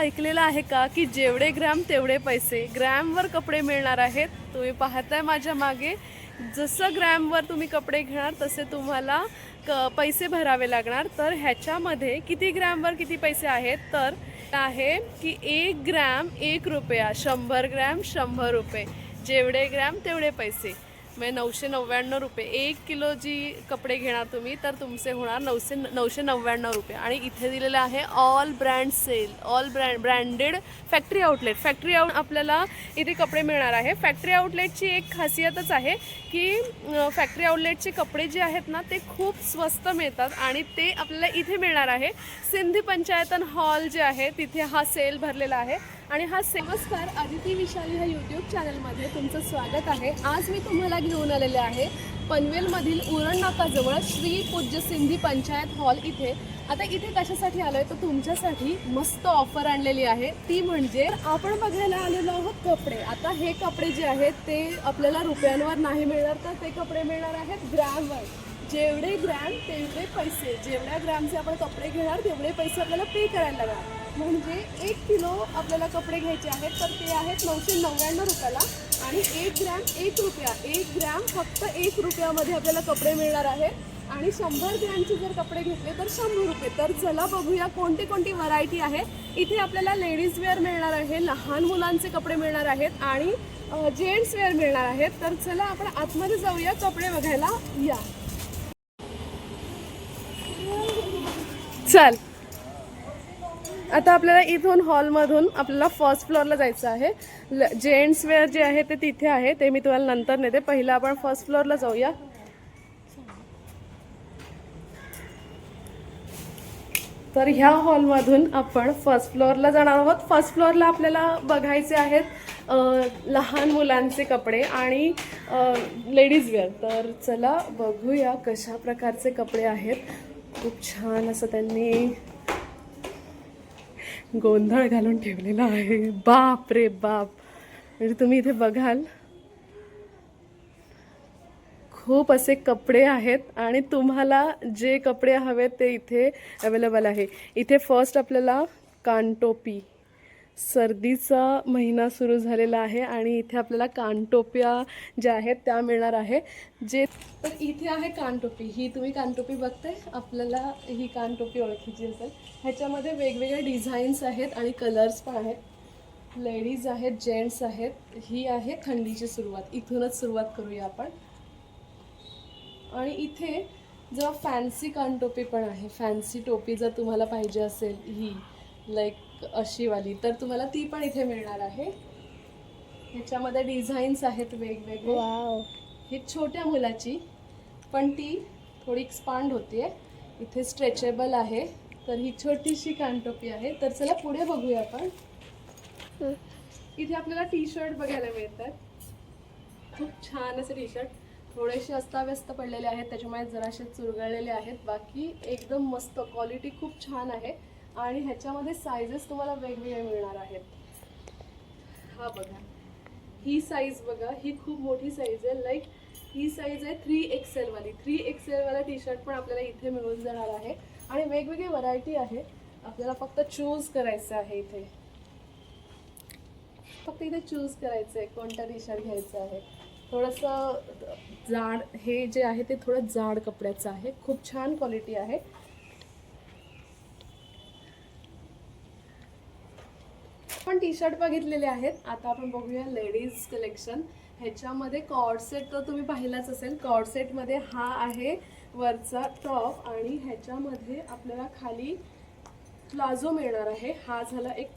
ऐकलेलं आहे का की जेवढे ग्रॅम तेवढे पैसे ग्रॅमवर कपडे मिळणार आहेत? तुम्ही पाहताय माझ्या मागे. जसं ग्रॅमवर तुम्ही कपडे घेणार तसे तुम्हाला क पैसे भरावे लागणार. तर ह्याच्यामध्ये किती ग्रॅमवर किती पैसे आहेत? तर आहे की एक ग्रॅम एक रुपया शंभर ग्रॅम शंभर रुपये. जेवढे ग्रॅम तेवढे पैसे. म्हणजे नऊशे नव्याण्णव रुपये. एक किलो जी कपडे घेणार तुम्ही तर तुमचे होणार नऊशे नऊशे नव्याण्णव रुपये. आणि इथे दिलेलं आहे all brand sale all brand branded factory outlet factory out आपल्याला इथे कपडे मिळणार आहे. फॅक्टरी आउटलेटची एक खासियतच आहे की फॅक्टरी आउटलेटचे कपडे जे आहेत ना ते खूप स्वस्त मिळतात आणि ते आपल्याला इथे मिळणार आहे. सिंधी पंचायतन हॉल जे आहे तिथे हा सेल भरलेला आहे. आणि हा से- नमस्कार आदिती विशाली ह्या यूट्यूब चॅनलमध्ये तुमचं स्वागत आहे. आज मी तुम्हाला घेऊन आलेले आहे. पनवेलमधील उरण नाकाजवळ श्री पूज्य सिंधी पंचायत हॉल इथे. आता इथे कशासाठी आलोय? तर तुमच्यासाठी मस्त ऑफर आणलेली आहे. ती म्हणजे आपण बघायला आलेलो आहोत कपडे. आता हे कपडे जे आहेत ते आपल्याला रुपयांवर नाही मिळणार तर ते कपडे मिळणार आहेत ग्रॅमवर. जेवढे ग्रॅम तेवढे पैसे जेवढ्या ग्रॅमचे आपण कपडे घेणार तेवढे पैसे आपल्याला पे करायला लागणार. म्हणजे एक किलो आपल्याला कपडे घ्यायचे आहेत तर ते आहेत नऊशे नव्याण्णव रुपयाला. आणि एक ग्रॅम एक रुपया एक ग्रॅम फक्त एक रुपयामध्ये आपल्याला कपडे मिळणार आहे आणि शंभर ग्रॅमचे जर कपडे घेतले तर शंभर रुपये. तर चला बघूया कोणती कोणती व्हरायटी आहे. इथे आपल्याला लेडीज वेअर मिळणार आहे लहान मुलांचे कपडे मिळणार आहेत आणि जेंट्स वेअर मिळणार आहेत. तर चला आपण आतमध्ये जाऊया कपडे बघायला या. चल. आता आपल्याला इथून हॉलमधून आपल्याला फर्स्ट फ्लोअरला जायचं आहे. जेंट्स वेअर जे आहे ते तिथे आहे. ते मी तुम्हाला नंतर नेते. पहिलं आपण फर्स्ट फ्लोअरला जाऊया. तर ह्या हॉलमधून आपण फर्स्ट फ्लोअरला जाणार आहोत. फर्स्ट फ्लोअरला आपल्याला बघायचे आहेत लहान मुलांचे कपडे आणि लेडीज वेअर तर चला बघूया कशा प्रकारचे कपडे आहेत. खूप छान असं त्यांनी गोंधळ घालून ठेवलेला आहे. बाप रे बाप. म्हणजे तुम्ही इथे बघाल खूप असे कपडे आहेत आणि तुम्हाला जे कपडे हवेत ते इथे अवेलेबल आहे. इथे फर्स्ट आपल्याला कानटोपी सर्दीचा महिना सुरू झालेला आहे आणि इथे आपल्याला कानटोप्या ज्या आहेत त्या मिळणार आहे. जे तर इथे आहे कानटोपी. ही तुम्ही कानटोपी बघताय? आपल्याला ही कानटोपी ओळखीची असेल. ह्याच्यामध्ये वेगवेगळ्या डिझाईन्स आहेत आणि कलर्स पण आहेत. लेडीज आहेत जेंट्स आहेत. ही आहे थंडीची सुरुवात. इथूनच सुरुवात करूया आपण. आणि इथे जेव्हा फॅन्सी कानटोपी पण आहे. फॅन्सी टोपी जर तुम्हाला पाहिजे असेल ही लाईक अशीवाली. तर तुम्हाला ती पण इथे मिळणार आहे. ह्याच्यामध्ये डिझाईन्स आहेत वेगवेगळे. ही छोट्या मुलाची पण ती थोडी एक्सपांड होतीये. इथे स्ट्रेचेबल आहे. तर ही छोटीशी कानटोपी आहे. तर चला पुढे बघूया आपण. इथे आपल्याला टी शर्ट बघायला मिळतात. खूप छान असे टी शर्ट थोडेसे अस्ताव्यस्त पडलेले आहेत. त्याच्यामुळे जराशे चुरगळलेले आहेत. बाकी एकदम मस्त. क्वालिटी खूप छान आहे. आणि ह्याच्यामध्ये साईजेस तुम्हाला वेगवेगळे मिळणार आहेत. हा बघा. ही साईज बघा ही खूप मोठी साईज आहे. लाईक ही साईज आहे थ्री एक्सेलवाली थ्री एक्सेलवाला टी शर्ट पण आपल्याला इथे मिळून जाणार आहे. आणि वेगवेगळी व्हरायटी आहे. आपल्याला फक्त चूज करायचं आहे इथे. फक्त इथे चूज करायचं आहे. कोणता टी शर्ट घ्यायचा आहे. थोडंसं जाड हे जे आहे ते थोडं जाड कपड्याचं आहे. खूप छान क्वालिटी आहे. आपण टी शर्ट बघितलेले आहेत. आता आपण बघूया लेडीज कलेक्शन. ह्याच्यामध्ये कॉर्ड सेट तर तुम्ही पाहिलाच असेल. कॉर्ड सेटमध्ये हा आहे वरचा टॉप आणि ह्याच्यामध्ये आपल्याला खाली प्लाझो मिळणार आहे. हा झाला एक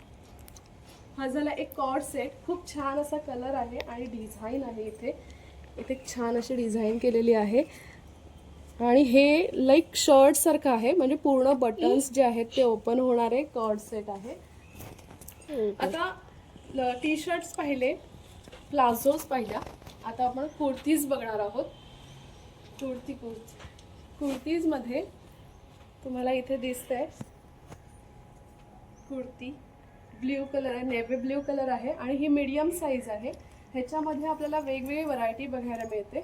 हा झाला एक कॉर्ड सेट खूप छान असा कलर आहे आणि डिझाईन आहे इथे. इथे छान अशी डिझाईन केलेली आहे. आणि हे लाईक शर्ट सारखं आहे. म्हणजे पूर्ण बटन्स जे आहेत ते ओपन होणारे कॉर्ड सेट आहे. हो, हो. आता टी शर्ट्स पाहिले प्लाझोज पाहिल्या. आता आपण कुर्तीज बघणार आहोत. कुर्ती कुर्ती. कुर्तीजमध्ये तुम्हाला इथे दिसतंय. कुर्ती. ब्ल्यू कलर आहे नेव्ही ब्ल्यू कलर आहे आणि ही मीडियम साईज आहे. ह्याच्यामध्ये आपल्याला वेगवेगळी व्हरायटी बघायला मिळते.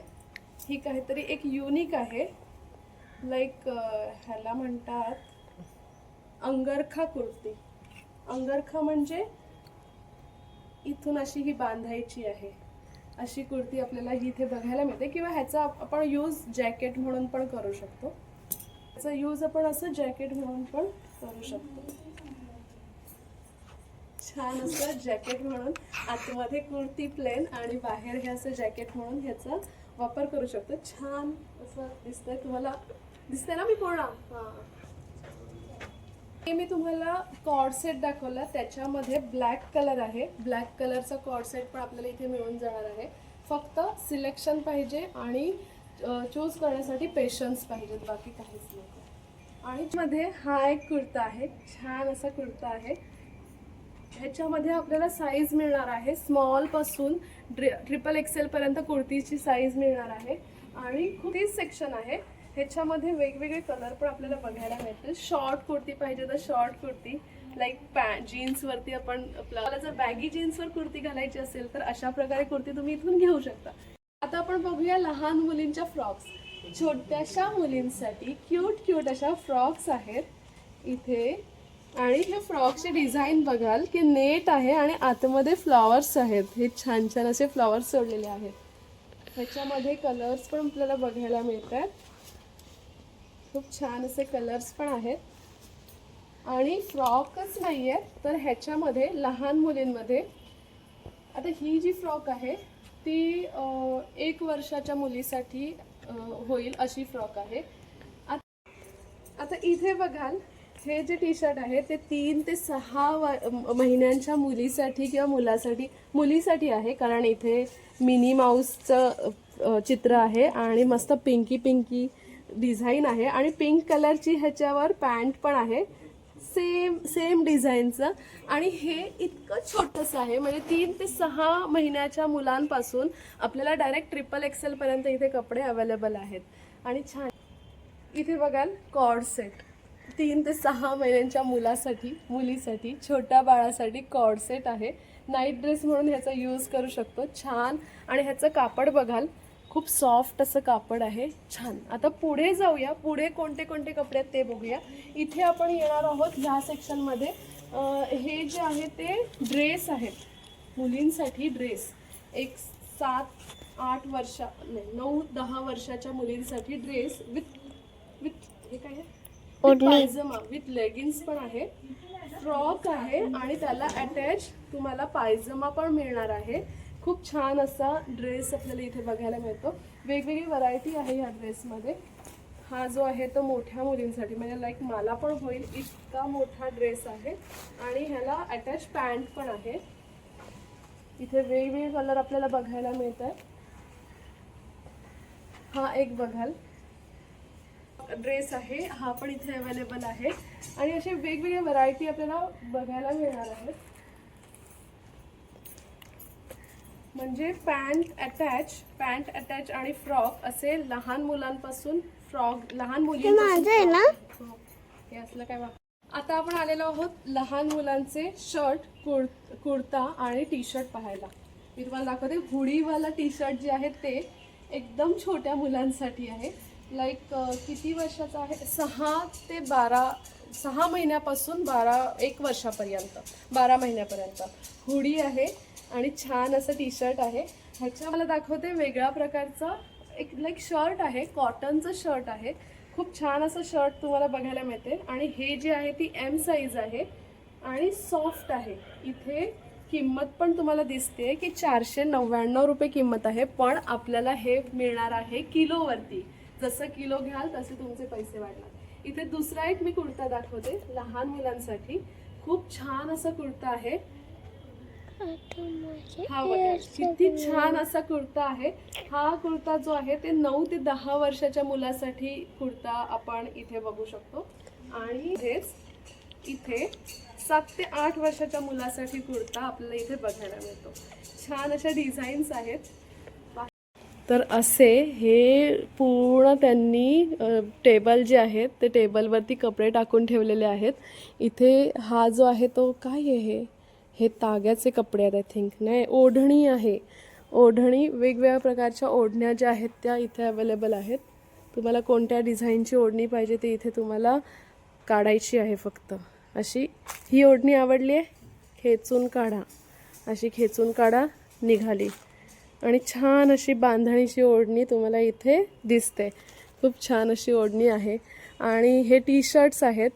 ही काहीतरी एक युनिक आहे. लाईक ह्याला म्हणतात अंगरखा कुर्ती. अंगरखा म्हणजे इथून अशी ही बांधायची आहे. अशी कुर्ती आपल्याला ही इथे बघायला मिळते किंवा ह्याचा आपण यूज जॅकेट म्हणून पण करू शकतो. ह्याचा यूज आपण असं जॅकेट म्हणून पण करू शकतो. छान असं जॅकेट म्हणून आतमध्ये कुर्ती प्लेन आणि बाहेर हे असं जॅकेट म्हणून ह्याचा वापर करू शकतो. छान असं दिसतंय तुम्हाला. दिसतंय ना मी पूर्ण? हां. हे मी तुम्हाला कॉर्ड सेट दाखवला. त्याच्यामध्ये ब्लॅक कलर आहे. ब्लॅक कलरचा कॉर्ड सेट पण आपल्याला इथे मिळून जाणार आहे. फक्त सिलेक्शन पाहिजे आणि चूज करण्यासाठी पेशन्स पाहिजेत बाकी काहीच नाही. आणि मध्ये हा एक कुर्ता आहे. छान असा कुर्ता आहे. ह्याच्यामध्ये आपल्याला साईज मिळणार आहे. स्मॉलपासून ड्रि ट्रिपल एक्सेलपर्यंत कुर्तीची साईज मिळणार आहे. आणि खूप सेक्शन आहे. ह्याच्यामध्ये वेगवेगळे कलर पण आपल्याला बघायला मिळतील. शॉर्ट कुर्ती पाहिजे तर शॉर्ट कुर्ती. लाईक पॅ जीन्सवरती आपण आपल्याला जर बॅगी जीन्सवर कुर्ती घालायची असेल तर अशा प्रकारे कुर्ती तुम्ही इथून घेऊ शकता. आता आपण बघूया लहान मुलींच्या फ्रॉक्स. छोट्याशा मुलींसाठी क्यूट क्यूट अशा फ्रॉक्स आहेत इथे. आणि हे फ्रॉकचे डिझाईन बघाल की नेट आहे आणि आतमध्ये फ्लॉवर्स आहेत. हे छान छान असे फ्लॉवर्स सोडलेले आहेत. ह्याच्यामध्ये कलर्स पण आपल्याला बघायला मिळतात. खूप छान असे कलर्स पण आहेत. आणि फ्रॉकच नाही आहेत तर ह्याच्यामध्ये लहान मुलींमध्ये आता ही जी फ्रॉक आहे ती एक वर्षाच्या मुलीसाठी होईल अशी फ्रॉक आहे. आता इथे बघाल हे जे टी शर्ट आहे ते तीन ते सहा व- महिन्यांच्या मुलीसाठी किंवा मुलासाठी मुलीसाठी आहे कारण इथे मिनी माऊसचं चित्र आहे आणि मस्त पिंकी पिंकी डिझाईन आहे आणि पिंक कलरची ह्याच्यावर पॅन्ट पण आहे. सेम सेम डिझाईनचं. आणि हे इतकं छोटंसं आहे. म्हणजे तीन ते सहा महिन्याच्या मुलांपासून आपल्याला डायरेक्ट ट्रिपल एक्सेलपर्यंत इथे कपडे अवेलेबल आहेत. आणि छान. इथे बघाल कॉर्ड सेट तीन ते सहा महिन्यांच्या मुलासाठी मुलीसाठी छोट्या बाळासाठी कॉर्ड सेट आहे. नाईट ड्रेस म्हणून ह्याचा यूज करू शकतो. छान. आणि ह्याचं कापड बघाल. खूप सॉफ्ट असं कापड आहे. छान. आता पुढे जाऊया. पुढे कोणते कोणते कपडे आहेत ते बघूया. इथे आपण येणार आहोत ह्या सेक्शनमध्ये हे जे आहे ते ड्रेस आहेत. मुलींसाठी ड्रेस एक सात आठ वर्षा नाही नऊ दहा वर्षाच्या मुलींसाठी ड्रेस विथ विथ हे काय आहे? पायजमा विथ लेगिन्स पण आहे. फ्रॉक आहे आणि त्याला अटॅच तुम्हाला पायजमा पण मिळणार आहे. खूप छान असा ड्रेस आपल्याला इथे बघायला मिळतो. वेगवेगळी व्हरायटी आहे या ड्रेसमध्ये हा जो आहे तो मोठ्या मुलींसाठी म्हणजे लाईक मला पण होईल इतका मोठा ड्रेस आहे. आणि ह्याला अटॅच पॅन्ट पण आहे. इथे वेगवेगळे कलर आपल्याला बघायला मिळत आहे हा एक बघाल. ड्रेस आहे हा पण इथे अवेलेबल आहे. आणि असे वेगवेगळ्या व्हरायटी आपल्याला बघायला मिळणार आहेत. म्हणजे पॅन्ट अटॅच पॅन्ट अटॅच आणि फ्रॉक असे लहान मुलांपासून फ्रॉक लहान मुली माझं आहे ना? हे असलं काय वाप आता आपण आलेलो आहोत लहान मुलांचे शर्ट कुर कुर्ता आणि टी शर्ट पाहायला. मी तुम्हाला दाखवते हुडीवाला टी शर्ट जे आहे ते एकदम छोट्या मुलांसाठी आहे. लाईक किती वर्षाचं आहे? सहा ते बारा सहा महिन्यापासून बारा एक वर्षापर्यंत बारा महिन्यापर्यंत. हुडी आहे आणि छान असं टी शर्ट आहे. ह्याच्या मला दाखवते वेगळ्या प्रकारचं एक लाईक शर्ट आहे कॉटनचं शर्ट आहे. खूप छान असं शर्ट तुम्हाला बघायला मिळते. आणि हे जे आहे ती एम साईज आहे. आणि सॉफ्ट आहे. इथे किंमत पण तुम्हाला दिसते की चारशे नव्याण्णव रुपये किंमत आहे. पण आपल्याला हे मिळणार आहे किलोवरती. जसं किलो घ्याल तसे तुमचे पैसे वाढणार. इथे दुसरा एक मी कुर्ता दाखवते लहान मुलांसाठी. खूप छान असा कुर्ता आहे. हा बघा किती छान असा कुर्ता आहे. हा कुर्ता जो आहे ते नऊ ते दहा वर्षाच्या मुलासाठी कुर्ता आपण इथे बघू शकतो. आणि हेच इथे सात ते आठ वर्षाच्या मुलासाठी कुर्ता आपल्याला इथे बघायला मिळतो. छान अशा डिझाईन्स आहेत. तर असे हे पूर्ण त्यांनी टेबल जे आहेत ते टेबलवरती कपडे टाकून ठेवलेले आहेत. इथे हा जो आहे तो काय आहे हे? हे ताग्याचे कपडे आहेत आय थिंक नाही? ओढणी आहे. ओढणी वेगवेगळ्या प्रकारच्या ओढण्या ज्या आहेत त्या इथे अवेलेबल आहेत. तुम्हाला कोणत्या डिझाईनची ओढणी पाहिजे ते इथे तुम्हाला काढायची आहे फक्त. अशी ही ओढणी आवडली आहे? खेचून काढा. अशी खेचून काढा निघाली. आणि छान अशी बांधणीची ओढणी तुम्हाला इथे दिसते. खूप छान अशी ओढणी आहे. आणि हे टी शर्ट्स आहेत.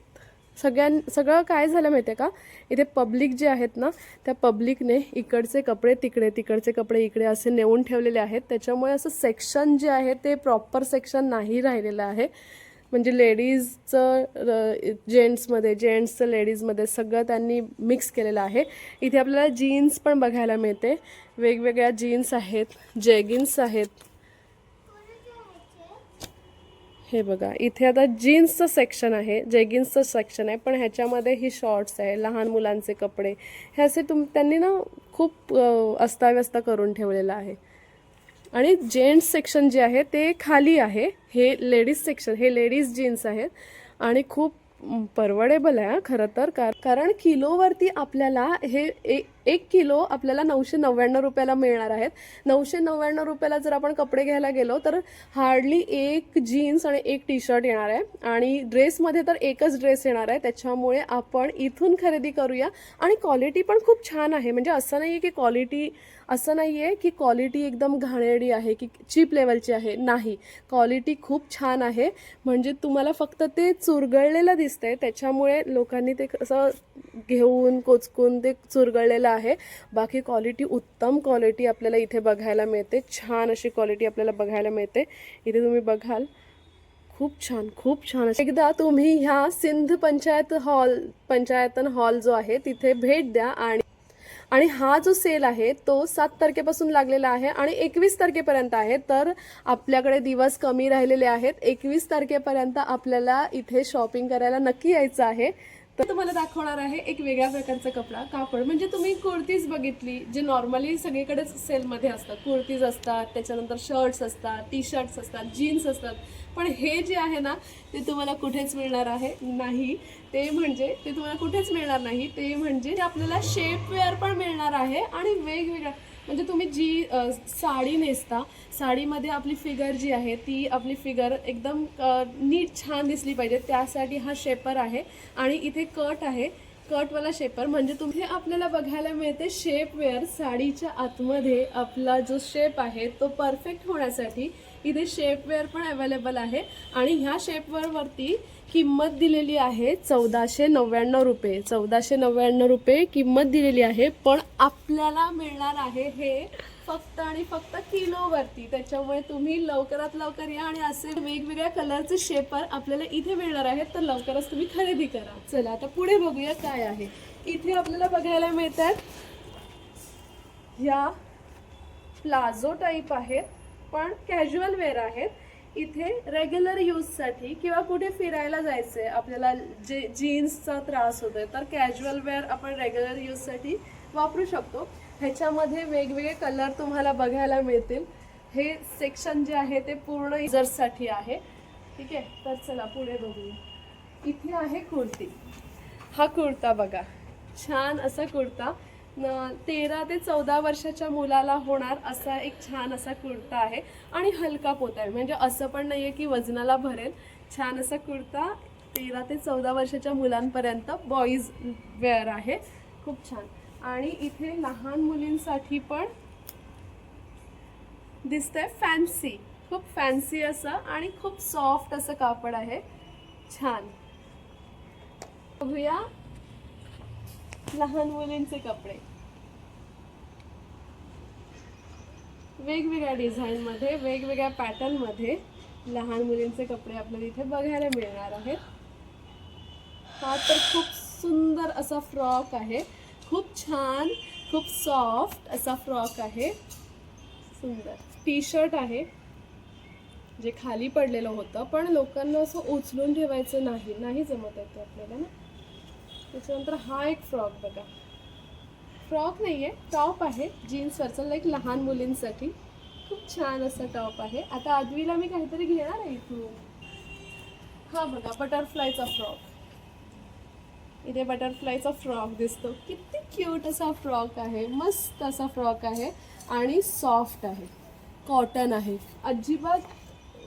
सगळ्यां सगळं काय झालं माहिती आहे का? इथे पब्लिक जे आहेत ना त्या पब्लिकने इकडचे कपडे तिकडे तिकडचे कपडे इकडे असे नेऊन ठेवलेले आहेत. त्याच्यामुळे असं सेक्शन जे आहे ते प्रॉपर सेक्शन नाही राहिलेलं आहे. म्हणजे लेडीजचं जेंट्समध्ये जेंट्सचं लेडीजमध्ये सगळं त्यांनी मिक्स केलेलं आहे. इथे आपल्याला जीन्स पण बघायला मिळते. वेगवेगळ्या जीन्स आहेत जेगिन्स आहेत. हे बघा इथे आता जीन्सचं सेक्शन आहे जेगिन्सचं सेक्शन आहे पण ह्याच्यामध्ये ही शॉर्ट्स आहे लहान मुलांचे कपडे हे असे तुम त्यांनी ना खूप अस्ताव्यस्त करून ठेवलेलं आहे. आणि जेंट्स सेक्शन जे आहे ते खाली आहे हे लेडीज सेक्शन हे लेडीज जीन्स आहेत आणि खूप परवडेबल आहे खरं तर. कार- कारण किलोवरती आपल्याला हे ए एक किलो आपल्याला नऊशे नव्याण्णव रुपयाला मिळणार आहेत. नऊशे नव्याण्णव रुपयाला जर आपण कपडे घ्यायला गेलो तर हार्डली एक जीन्स आणि एक टी शर्ट येणार आहे. आणि ड्रेसमध्ये तर एकच ड्रेस येणार आहे. त्याच्यामुळे आपण इथून खरेदी करूया. आणि क्वालिटी पण खूप छान आहे. म्हणजे असं नाही आहे की क्वालिटी असं नाही आहे की क्वालिटी एकदम घाणेरडी आहे की चीप लेवलची आहे. नाही. क्वालिटी खूप छान आहे. म्हणजे तुम्हाला फक्त ते चुरगळलेलं दिसतंय. त्याच्यामुळे लोकांनी ते असं घेऊन कोचकून ते चुरगळलेलं आहे. बाकी क्वालिटी उत्तम क्वालिटी आपल्याला इथे बघायला मिळते. छान अशी क्वालिटी आपल्याला बघायला मिळते. इथे तुम्ही बघाल. खूप छान खूप छान एकदा तुम्ही ह्या सिंध पंचायत हॉल पंचायतन हॉल जो आहे तिथे भेट द्या आणि आणि हा जो सेल आहे तो सात तारखेपासून लागलेला आहे आणि एकवीस तारखेपर्यंत आहे. तर आपल्याकडे दिवस कमी राहिलेले आहेत. एकवीस तारखेपर्यंत आपल्याला इथे शॉपिंग करायला नक्की यायचं आहे. तर तुम्हाला दाखवणार आहे एक वेगळ्या प्रकारचा कपडा कापड. म्हणजे तुम्ही कुर्तीज बघितली जे नॉर्मली सगळीकडेच सेलमध्ये असतात. कुर्तीज असतात त्याच्यानंतर शर्ट्स असतात टी शर्ट्स असतात जीन्स असतात. पण हे जे आहे ना ते तुम्हाला कुठेच मिळणार आहे नाही. ते म्हणजे ते तुम्हाला कुठेच मिळणार नाही. ते म्हणजे आपल्याला शेपवेअर पण मिळणार आहे आणि वेगवेगळ्या म्हणजे तुम्ही जी साडी नेसता साडीमध्ये आपली फिगर जी आहे ती आपली फिगर एकदम नीट छान दिसली पाहिजे. त्यासाठी हा शेपर आहे आणि इथे कट आहे. कटवाला शेपर म्हणजे तुम्ही आपल्याला बघायला मिळते शेपवेअर साडीच्या आतमध्ये आपला जो शेप आहे तो परफेक्ट होण्यासाठी इथे शेपवेअर पण अवेलेबल आहे. आणि ह्या शेपवेअरवरती किंमत दिलेली आहे चौदाशे नव्याण्णव रुपये. चौदाशे नव्याण्णव रुपये किंमत दिलेली आहे. पण आपल्याला मिळणार आहे हे फक्त आणि फक्त किलोवरती त्याच्यामुळे तुम्ही लवकरात लवकर या आणि असे वेगवेगळ्या कलरचे शेपर आपल्याला इथे मिळणार आहेत. तर लवकरच तुम्ही खरेदी करा. चला आता पुढे बघूया काय आहे. इथे आपल्याला बघायला मिळतात ह्या प्लाझो टाईप आहेत. पण कॅज्युअल वेअर आहेत. इथे रेग्युलर यूजसाठी किंवा कुठे फिरायला जायचं आहे आपल्याला जे जीन्सचा त्रास होतो आहे तर कॅज्युअल वेअर आपण रेग्युलर यूजसाठी वापरू शकतो. ह्याच्यामध्ये वेगवेगळे कलर तुम्हाला बघायला मिळतील. हे सेक्शन जे आहे ते पूर्ण युजर्ससाठी आहे. ठीक आहे? तर चला पुढे बघूया. इथे आहे कुर्ती. हा कुर्ता बघा. छान असा कुर्ता. तेरा ते चौदा वर्षाच्या मुलाला होणार असा एक छान असा कुर्ता आहे. आणि हलका पोत आहे. म्हणजे असं पण नाही आहे की वजनाला भरेल. छान असा कुर्ता. तेरा ते चौदा वर्षाच्या मुलांपर्यंत बॉईज वेअर आहे. खूप छान. आणि इथे लहान मुलींसाठी पण दिसतंय फॅन्सी खूप फॅन्सी असं आणि खूप सॉफ्ट असं कापड आहे. छान. बघूया. लहान मुलींचे कपडे. वेगवेगळ्या डिझाईनमध्ये वेगवेगळ्या पॅटर्नमध्ये लहान मुलींचे कपडे आपल्याला इथे बघायला मिळणार आहेत. हा तर खूप सुंदर असा फ्रॉक आहे. खूप छान खूप सॉफ्ट असा फ्रॉक आहे. सुंदर. टी शर्ट आहे. जे खाली पडलेलं होतं पण लोकांना असं उचलून ठेवायचं नाही नाही जमत येतं आपल्याला ना. त्याच्यानंतर हा एक फ्रॉक बघा. फ्रॉक नाही आहे टॉप आहे. जीन्सवरचा लाईक लहान मुलींसाठी. खूप छान असा टॉप आहे. आता आदवीला मी काहीतरी घेणार आहे इथून. हा बघा बटरफ्लायचा फ्रॉक. इथे बटरफ्लायचा फ्रॉक दिसतो. किती क्यूट असा फ्रॉक आहे. मस्त असा फ्रॉक आहे आणि सॉफ्ट आहे. कॉटन आहे. अजिबात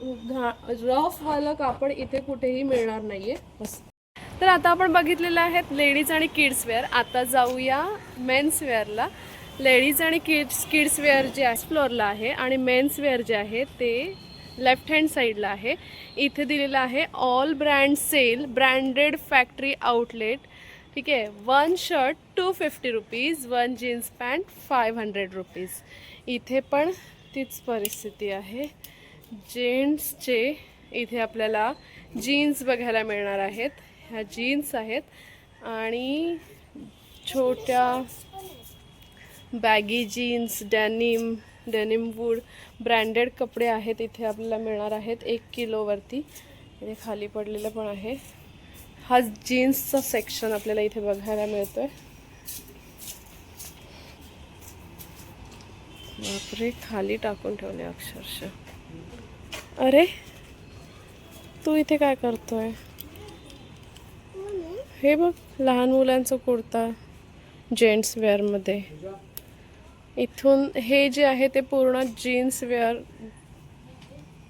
घा रफवालं कापड इथे कुठेही मिळणार नाही आहे मस्त. तर आता आपण बघितलेलं आहेत लेडीज आणि किड्स वेअर आता जाऊया मेन्स वेअरला लेडीज आणि किड्स किड्स वेअर जे आहे फ्लोअरला आहे आणि मेन्स वेअर जे आहे ते लेफ्ट हँड साईडला आहे. इथे दिलेलं आहे all brand sale branded factory outlet ठीक आहे? One shirt two fifty rupees one jeans pant five hundred rupees इथे पण तीच परिस्थिती आहे. जेंट्सचे इथे आपल्याला जीन्स बघायला मिळणार आहेत. ह्या जीन्स आहेत आणि छोट्या baggy jeans denim denim wood branded कपडे आहेत इथे आपल्याला मिळणार आहेत एक किलोवरती इथे खाली पडलेलं पण आहे. हा जीन्सचा सेक्शन आपल्याला इथे बघायला मिळतोय. बापरे खाली टाकून ठेवले अक्षरशः. अरे तू इथे काय करतोय? हे बघ लहान मुलांचं कुर्ता जेंट्स वेअरमध्ये इथून हे जे आहे ते पूर्ण जीन्स वेअर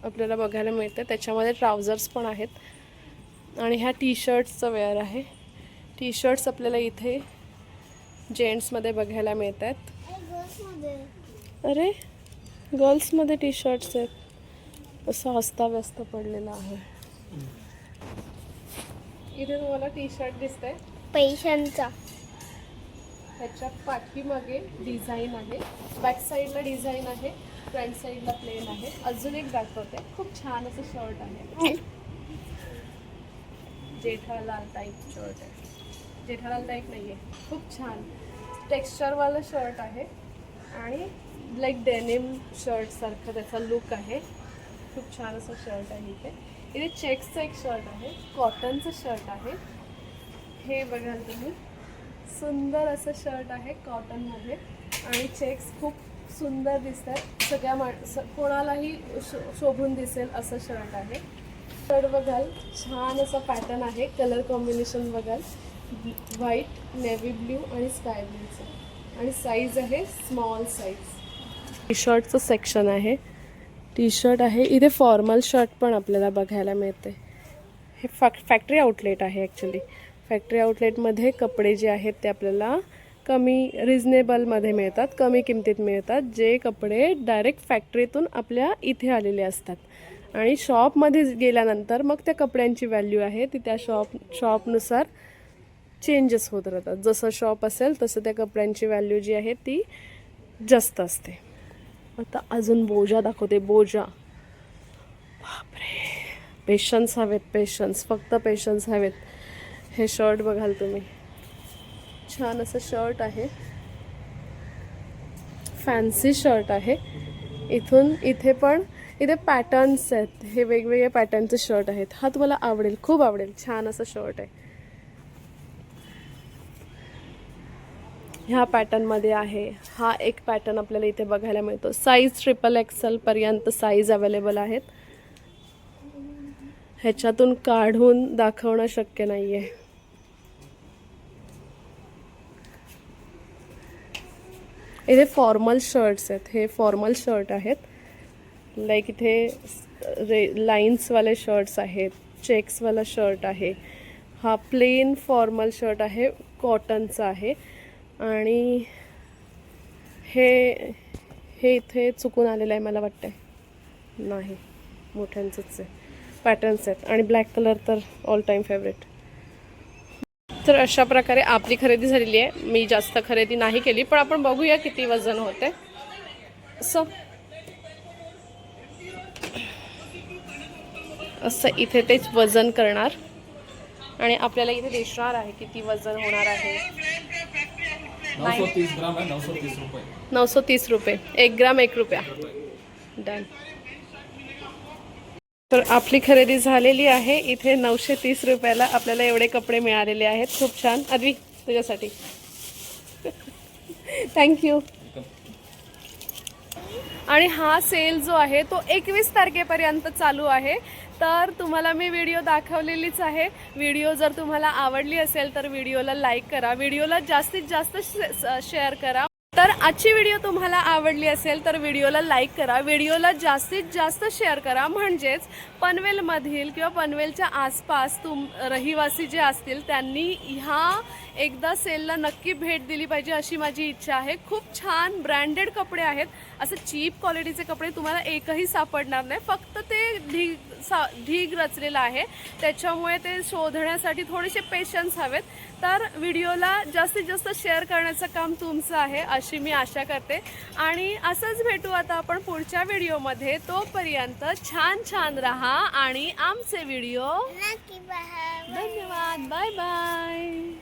आपल्याला बघायला मिळतं. त्याच्यामध्ये ट्राउझर्स पण आहेत. आणि ह्या टी शर्ट्सचं वेअर आहे. टी शर्ट्स आपल्याला इथे जेंट्समध्ये बघायला मिळत आहेत अरे गर्ल्समध्ये टी शर्ट्स आहेत. असं अस्ताव्यस्त पडलेलं आहे. इथे तुम्हाला टी शर्ट दिसतंय. पैशांचा. ह्याच्या पाठीमागे डिझाईन आहे. बॅक साईडला डिझाईन आहे. फ्रंट साईडला प्लेन आहे. अजून एक दाखवते. खूप छान असं शर्ट आहे. जेठालाल टाईप शर्ट आहे जेठालाल टाईप नाही आहे खूप छान. टेक्स्चरवालं शर्ट आहे. आणि लाईक डेनिम शर्टसारखं त्याचा लुक आहे. खूप छान असं शर्ट आहे इथे. इथे चेक्सचं एक शर्ट आहे. कॉटनचं शर्ट आहे. हे बघाल तुम्ही. सुंदर असं शर्ट आहे कॉटनमध्ये आणि चेक्स खूप सुंदर दिसत आहेत सगळ्या मा कोणालाही शो शोभून दिसेल असं शर्ट आहे. शर्ट बघाल छान असं पॅटर्न आहे. कलर कॉम्बिनेशन बघाल. व्हाईट नेव्ही ब्ल्यू आणि स्काय ब्ल्यूचं आणि साईज आहे स्मॉल साईज टी शर्टचं सेक्शन आहे. टी शर्ट आहे. इथे फॉर्मल शर्ट पण आपल्याला बघायला मिळते. हे फॅक फॅक्टरी आउटलेट आहे ॲक्च्युली फॅक्टरी आउटलेटमध्ये कपडे जे आहेत ते आपल्याला कमी रिजनेबलमध्ये मिळतात कमी किमतीत मिळतात जे कपडे डायरेक्ट फॅक्टरीतून आपल्या इथे आलेले असतात. आणि शॉपमध्ये गेल्यानंतर मग त्या कपड्यांची व्हॅल्यू आहे ती त्या शॉप शॉपनुसार चेंजेस होत राहतात. जसं शॉप असेल तसं त्या कपड्यांची व्हॅल्यू जी आहे ती जास्त असते. आता अजून बोजा दाखवते बोजा. बापरे. पेशन्स हवेत पेशन्स फक्त पेशन्स हवेत. हे शर्ट बघाल तुम्ही. छान असं शर्ट आहे. फॅन्सी शर्ट आहे. इथून इथे पण इथे पॅटर्न्स आहेत. हे वेगवेगळे पॅटर्नचे शर्ट आहेत. हा तुम्हाला आवडेल खूप आवडेल. छान असं शर्ट आहे. ह्या पॅटर्नमध्ये आहे. हा एक पॅटर्न आपल्याला इथे बघायला मिळतो. साईज ट्रिपल एक्सलपर्यंत साईज अवेलेबल आहेत. ह्याच्यातून काढून दाखवणं शक्य नाही आहे इथे फॉर्मल शर्ट्स आहेत. हे फॉर्मल शर्ट आहेत. लाईक इथे रे लाईन्सवाले शर्ट्स आहेत. चेक्सवाला शर्ट आहे. हा प्लेन फॉर्मल शर्ट आहे. कॉटनचा आहे. आणि हे हे इथे चुकून आलेलं आहे मला वाटतंय. नाही मोठ्यांचंच आहे. पॅटर्न्स आहेत. आणि ब्लॅक कलर तर ऑल टाईम फेवरेट तर अशा प्रकारे आपली खरेदी झालेली आहे. मी जास्त खरेदी नाही केली पण आपण बघूया किती वजन होते असं. असं इथे तेच वजन करणार. आणि आपल्याला इथे दिसणार आहे किती वजन होणार आहे. नौ सौ तीस ग्राम है नौ सौ तीस रुपये. नऊशे तीस रुपये. एक ग्राम एक रुपया. डन तर आपली खरेदी झालेली आहे. इथे नऊशे तीस रुपयाला आपल्याला एवढे कपडे मिळालेले आहेत. खूप छान. अद्वी तुझ्यासाठी. थँक्यू आणि हा सेल जो आहे तो एकवीस तारखेपर्यंत चालू आहे. तर तुम्हाला मी व्हिडिओ दाखवलेलीच आहे. व्हिडिओ जर तुम्हाला आवडली असेल तर व्हिडिओला लाईक करा. व्हिडिओला जास्तीत जास्त शेअर करा. तर आजची व्हिडिओ तुम्हाला आवडली असेल तर व्हिडिओला लाईक करा. व्हिडिओला जास्तीत जास्त शेअर करा. म्हणजेच पनवेलमधील किंवा पनवेलच्या आसपास तुम रहिवासी जे असतील त्यांनी ह्या एकदा सेलला नक्की भेट दिली पाहिजे अशी माझी इच्छा आहे. खूप छान ब्रँडेड कपडे आहेत. असं चीप क्वालिटीचे कपडे तुम्हाला एकही सापडणार नाही. फक्त ते ढिग सा ढीग रचलेलं आहे. त्याच्यामुळे ते शोधण्यासाठी थोडेसे पेशन्स हवेत. तर व्हिडिओला जास्तीत जास्त शेअर करण्याचं काम तुमचं आहे अशी मी आशा करते. आणि असंच भेटू आता आपण पुढच्या व्हिडिओमध्ये. तोपर्यंत छान छान राहा आणि आमचे व्हिडिओ. धन्यवाद. Bye bye.